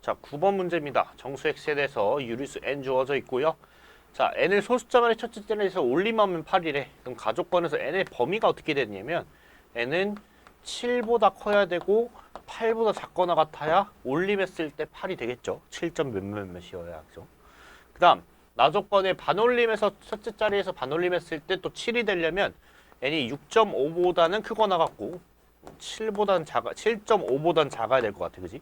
자, 9번 문제입니다. 정수 x에 대해서 유리수 n 주어져 있고요. 자, n을 소수점의 첫째 자리에서 올림하면 8이래. 그럼 가족권에서 n의 범위가 어떻게 되냐면 n은 7보다 커야 되고 8보다 작거나 같아야 올림했을 때 8이 되겠죠. 7점 몇몇 몇이어야 그죠. 그 다음 나조건의 반올림에서 첫째 자리에서 반올림했을 때 또 7이 되려면 n이 6.5보다는 크거나 같고 7보다는 작아 7.5보다는 작아야 될 것 같아. 그지?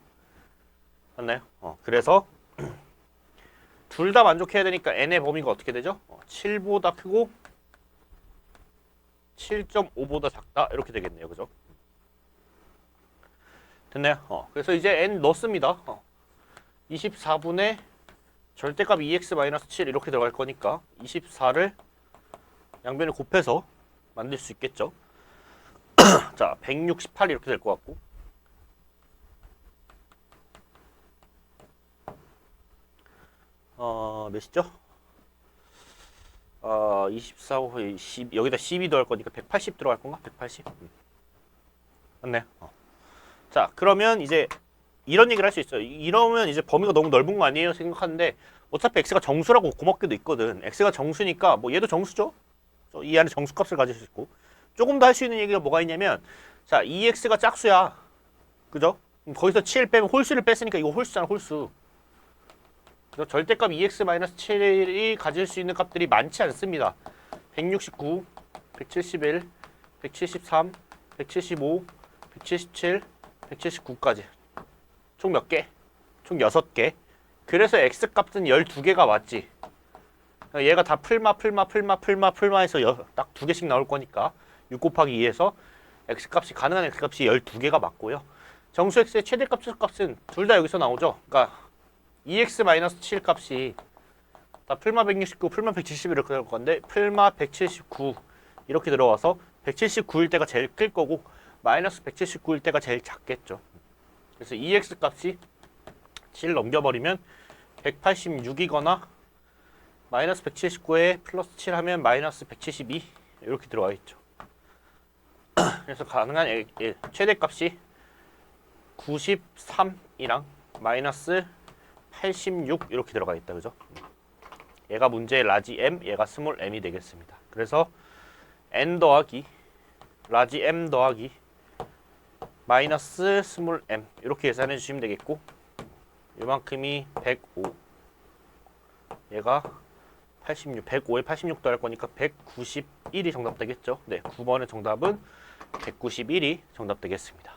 맞나요? 어, 그래서 둘 다 만족해야 되니까 n의 범위가 어떻게 되죠? 어, 7보다 크고 7.5보다 작다 이렇게 되겠네요. 그죠? 됐나요? 어, 그래서 이제 n 넣습니다. 어, 24분의 절대값 2x-7 이렇게 들어갈 거니까 24를 양변을 곱해서 만들 수 있겠죠. 자, 168 이렇게 될 것 같고 어, 몇이죠? 어, 24, 10, 여기다 12 더할 거니까 180 들어갈 건가? 180? 음. 맞네. 어. 자, 그러면 이제 이런 얘기를 할 수 있어요. 이러면 이제 범위가 너무 넓은 거 아니에요? 생각하는데 어차피 x가 정수라고 고맙게도 있거든. x가 정수니까 뭐 얘도 정수죠? 저이 안에 정수 값을 가질 수 있고 조금 더 할 수 있는 얘기가 뭐가 있냐면 자, 2x가 짝수야. 그죠? 거기서 7 빼면 홀수를 뺐으니까 이거 홀수잖아, 홀수. 절대값 2x-7이 가질 수 있는 값들이 많지 않습니다. 169, 171, 173, 175, 177, 179까지. 총 몇 개? 총 6개. 그래서 x값은 12개가 맞지. 그러니까 얘가 다 풀마, 풀마, 풀마, 풀마, 풀마 해서 딱 두 개씩 나올 거니까 6 곱하기 2에서 x값이 가능한 x값이 12개가 맞고요. 정수 x의 최대값, 최소값은 둘 다 여기서 나오죠. 그러니까 2x-7 값이 다 풀마 169, 풀마 170 이렇게 될 건데 풀마 179 이렇게 들어와서 179일 때가 제일 클 거고 마이너스 179일 때가 제일 작겠죠. 그래서 2x 값이 7 넘겨버리면 186이거나 마이너스 179에 플러스 7 하면 마이너스 172 이렇게 들어와 있죠. 그래서 가능한 최대값이 93이랑 마이너스 86 이렇게 들어가 있다 그죠? 얘가 문제의 라지 m, 얘가 스몰 m이 되겠습니다. 그래서 n 더하기 라지 m 더하기 마이너스 스몰 m 이렇게 계산해 주시면 되겠고 이만큼이 105 얘가 86, 105에 86도 할 거니까 191이 정답 되겠죠? 네, 9번의 정답은 191이 정답 되겠습니다.